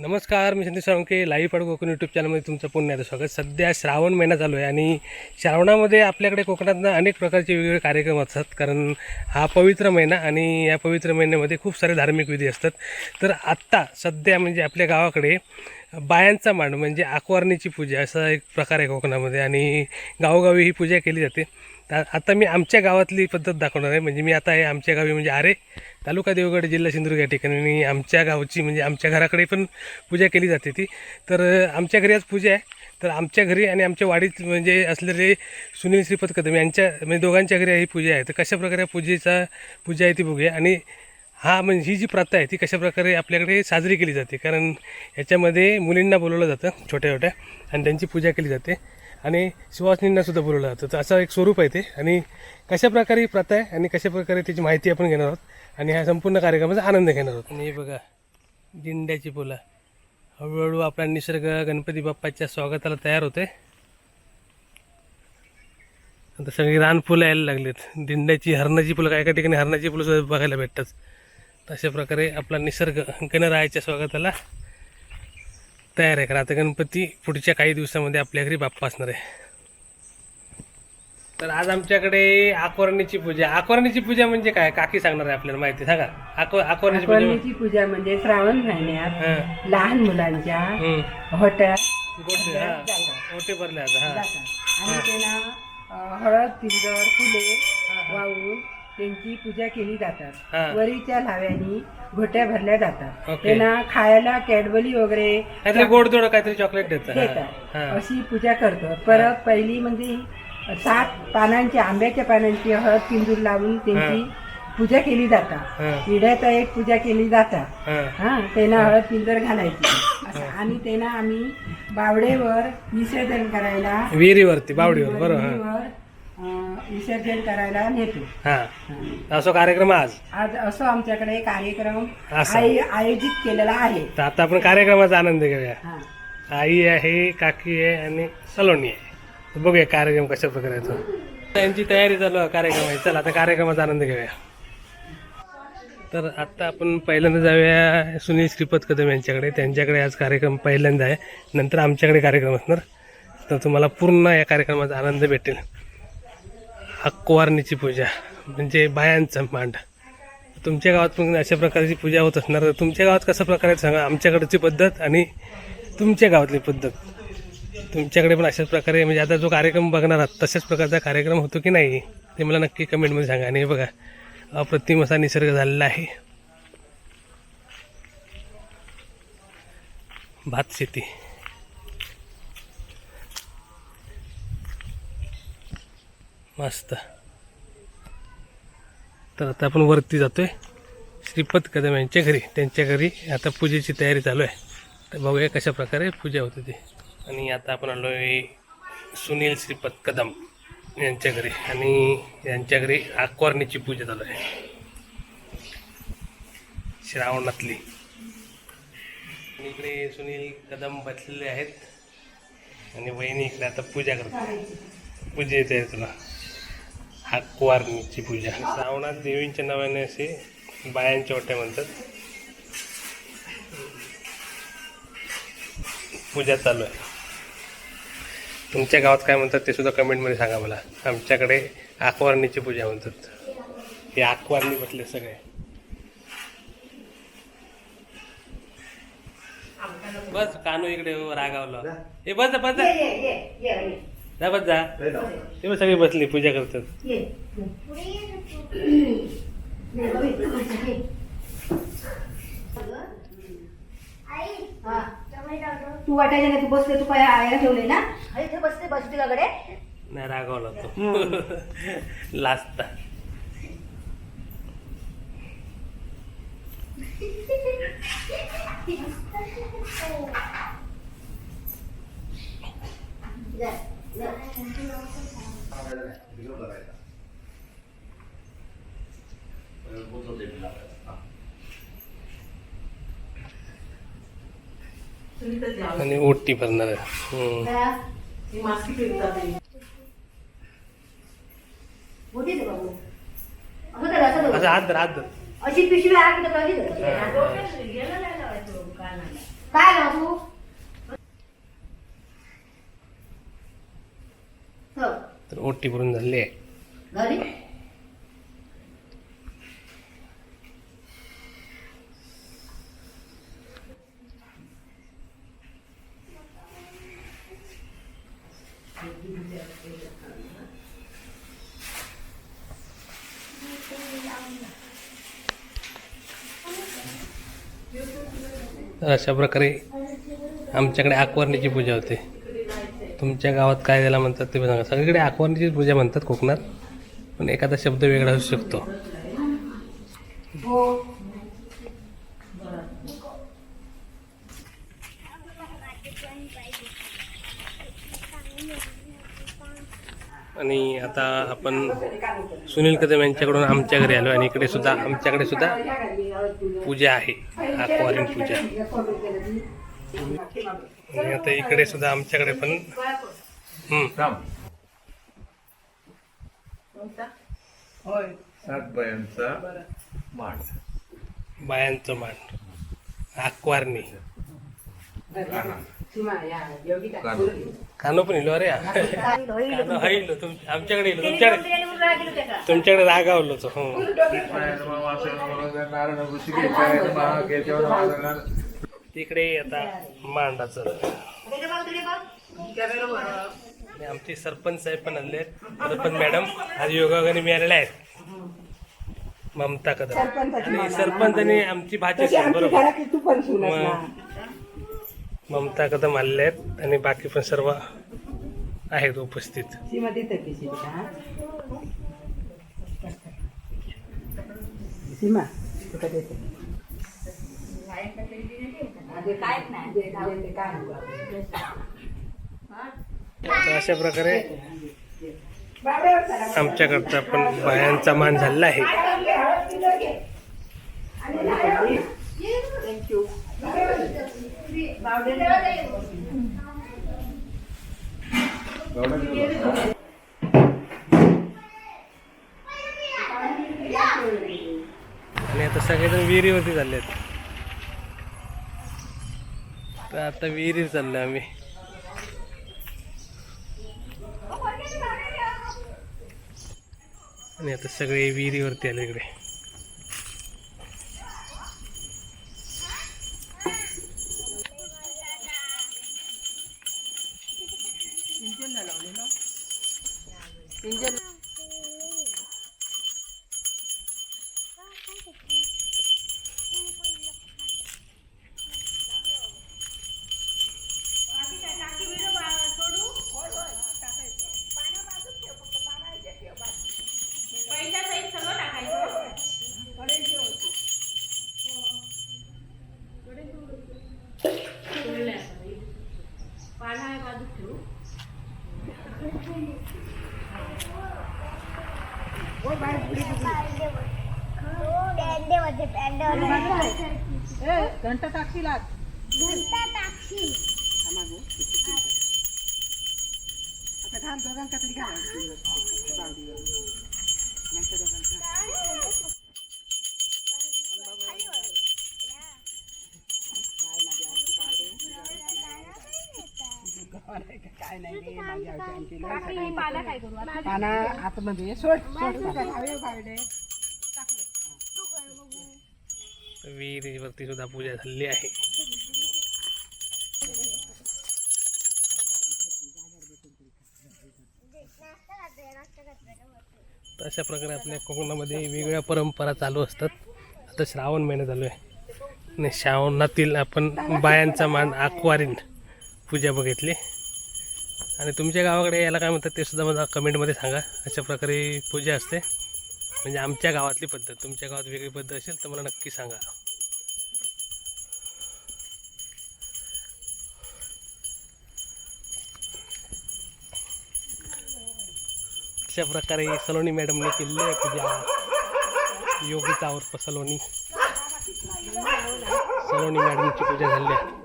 नमस्कार मी संदेश सावंके लाईव्ह पाडू कोकण यूट्यूब चॅनलमध्ये तुमचं पुन्हा एकदा स्वागत. सध्या श्रावण महिना चालू आहे आणि श्रावणामध्ये आपल्याकडे कोकणातनं अनेक प्रकारचे वेगवेगळे कार्यक्रम असतात कारण हा पवित्र महिना आणि या पवित्र महिन्यामध्ये खूप सारे धार्मिक विधी असतात. तर आत्ता सध्या म्हणजे आपल्या गावाकडे बायांचा मांड म्हणजे आकवारणीची पूजा असा एक प्रकार आहे कोकणामध्ये आणि गावोगावी ही पूजा केली जाते. तर आता मी आमच्या गावातली पद्धत दाखवणार आहे. म्हणजे मी आता आहे आमच्या गावी म्हणजे आरे तालुका देवगड जिल्हा सिंधुदुर्ग या ठिकाणी. आमच्या गावची म्हणजे आमच्या घराकडे पण पूजा केली जाते ती. तर आमच्या घरी आज पूजा आहे. तर आमच्या घरी आणि आमच्या वाडीत म्हणजे असलेले सुनील श्रीपद कदम यांच्या म्हणजे दोघांच्या घरी ही पूजा आहे. तर कशाप्रकारे पूजेचा पूजा आहे ती बघूया. आणि हा म्हणजे ही जी प्रथा आहे ती कशाप्रकारे आपल्याकडे साजरी केली जाते. कारण याच्यामध्ये मुलींना बोलवलं जातं छोट्या छोट्या आणि त्यांची पूजा केली जाते. आणि सुवासिनींना सुद्धा बोलवलं जातं. तर असं एक स्वरूप आहे ते. आणि कशा प्रकारे प्रथा आहे आणि कशा प्रकारे त्याची माहिती आपण घेणार आहोत आणि ह्या संपूर्ण कार्यक्रमाचा आनंद घेणार आहोत. आणि हे बघा दिंड्याची फुलं हळूहळू आपला निसर्ग गणपती बाप्पाच्या स्वागताला तयार होते आता सगळी रान फुलं यायला लागलीत. दिंड्याची हरणाची फुलं काय काय ठिकाणी हरणाची फुलं सुद्धा बघायला भेटतात. तशा प्रकारे आपला निसर्ग गणरायाच्या स्वागताला तयार आहे. कारण आता गणपती पुढच्या काही दिवसामध्ये आपल्या घरी बाप्पा असणार आहे. तर आज आमच्याकडे आकोरणीची पूजा. आकोरणीची पूजा म्हणजे काय? काकी सांगणार आहे आपल्याला माहिती. सांगा. आको आकोरणीची पूजा म्हणजे श्रावण महिन्यात लहान मुलांच्या हम्म. होट्या गोटे हा. जातात. गोटे भरले आता हा. जातात. आणि त्यांना अं, हळद तिंदर फुले वाहून त्यांची पूजा केली हा. जातात वरीच्या लाव्यानी घोट्या भरल्या जातात. ओके. त्यांना खायला कॅडबरी वगैरे काहीतरी गोड दोड काहीतरी चॉकलेट देतात. देतात. हा. अशी पूजा करतो परत पहिली म्हणजे सात पानांची आंब्याच्या पानांची हळद तिंदूर लावून त्यांची पूजा केली जातात. पिढ्याचा एक पूजा केली जातात. हा. हा त्यांना हळद पिंजर घालायची. असं. आणि त्यांना आम्ही बावडेवर विसर्जन करायला विहिरीवरती बावडीवर. बरोबर. हा. विहिरीवर, विसर्जन करायला नेतो. हा. असो कार्यक्रम आज. आज असं आमच्याकडे कार्यक्रम असं. आय- आयोजित केलेला आहे. तर आता आपण कार्यक्रमाचा आनंद घेऊया. हा. आई आहे काकी आहे आणि सलोनी आहे. तर बघूया कार्यक्रम कशा प्रकारे येतो. त्यांची तयारी चालू आहे कार्यक्रमाची चला आता कार्यक्रमाचा आनंद घेऊया. तर आत्ता आपण पहिल्यांदा जाऊया सुनील श्रीपद कदम यांच्याकडे. त्यांच्याकडे आज कार्यक्रम पहिल्यांदा आहे. नंतर आमच्याकडे कार्यक्रम असणार. तर तुम्हाला पूर्ण या कार्यक्रमाचा आनंद भेटेल. अक्वारणीची पूजा म्हणजे बायांचा मांड. तुमच्या गावात पण अशा प्रकारची पूजा होत असणार. तर तुमच्या गावात कसं प्रकारे सांगा आमच्याकडची पद्धत आणि तुमच्या गावातली पद्धत? तुमच्याकडे पण अशाच प्रकारे म्हणजे आता जो कार्यक्रम बघणार आहात तशाच प्रकारचा कार्यक्रम होतो की नाही? ते मला नक्की कमेंटमध्ये सांगा. आणि बघा अप्रतिम असा निसर्ग झालेला आहे. भात शेती मस्त. तर आता आपण वरती जातोय. श्रीपद कदम यांच्या घरी त्यांच्या घरी आता पूजेची तयारी चालू आहे. तर बघूया कशा प्रकारे पूजा होते ती. आणि आता आपण आलो आहे सुनील श्रीपद कदम यांच्या घरी. आणि यांच्या घरी आकवारणीची पूजा चालू आहे. श्रावणातली. इकडे सुनील कदम बसलेले आहेत. आणि वहिनी इकडे आता पूजा करतात. पूजे येते तुला आक्वारणीची पूजा. श्रावणात देवींच्या नावाने असे बायांच्या ओट्या म्हणतात. पूजा चालू आहे. तुमच्या गावात काय म्हणतात ते सुद्धा कमेंटमध्ये सांगा मला. आमच्याकडे आकवारणीची पूजा म्हणतात. हे आकवारणी म्हटले सगळे. बस कानू इकडे हो, रागावला हे बस बस. जा. जा. बस जा ते बघ सगळे बसले पूजा करतात. तू वाटायच्या नाही तू बसले तू काय आया ठेवले ना? अरे इथे बसते बसते काकडे नाही रागावला तो. लाजता. आणि ओटी भरणार आहे. हात धर हात धर अशी पिशवी धर. काय रे बाबू हो, तर ओटी भरून झाली आहे अशा प्रकारे आमच्याकडे आकवर्णीची पूजा होते. तुमच्या गावात काय त्याला म्हणतात ते पण सांगा. सगळीकडे आकवर्णीची पूजा म्हणतात कोकणात पण एखादा शब्द वेगळा असू शकतो. आणि आता आपण सुनील कदम यांच्याकडून आमच्या घरी आलो आणि इकडे सुद्धा आमच्याकडे सुद्धा पूजा आहे आकवारीन पूजा. आणि आता इकडे सुद्धा आमच्याकडे पण हम्म, सात बायांचा मान आकवारणी. कानो. कानो पण इलो अरे. कानो हा इलो तुम आमच्याकडे इलो तुमच्याकडे तुमच्याकडे रागावलो तो हो. तिकडे आता मांडाचं. आमचे सरपंच साहेब पण आले आहेत. सरपंच मॅडम आज योगाने मिळालेल्या आहेत. ममता कदम. आणि सरपंच आणि आमची आमची बरोबर. ममता कदम आलेले आहेत आणि बाकी पण सर्व आहेत उपस्थित. सीमा नाही काय तर अशा प्रकारे. आमच्याकडचा पण बायांचा मान झालेला आहे. थँक्यू आणि आता सगळेजण विहिरीवरती चालले आहेत तर आता विहिरीवर चाललो आम्ही. आणि आता सगळे विहिरीवरती आले इकडे. घंटा टाकशील आज आता घाल दोघांका तरी घालायचं पाना आतमध्ये सोड विहिरीवरती सुद्धा पूजा झालेली आहे. तर अशा प्रकारे आपल्या कोकणामध्ये वेगवेगळ्या परंपरा चालू असतात. आता श्रावण महिना चालू आहे. आणि श्रावणातील आपण बायांचा मान आकवारीन पूजा बघितली. आणि तुमच्या गावाकडे याला काय म्हणतात ते सुद्धा मला कमेंटमध्ये सांगा. अशा प्रकारे पूजा असते. म्हणजे आमच्या गावातली पद्धत तुमच्या गावात वेगळी पद्धत असेल तर मला नक्की सांगा. अशा प्रकारे सलोनी मॅडमने केलेली आहे पूजा. योगितावर सलोनी. सलोनी मॅडमची पूजा झाली आहे.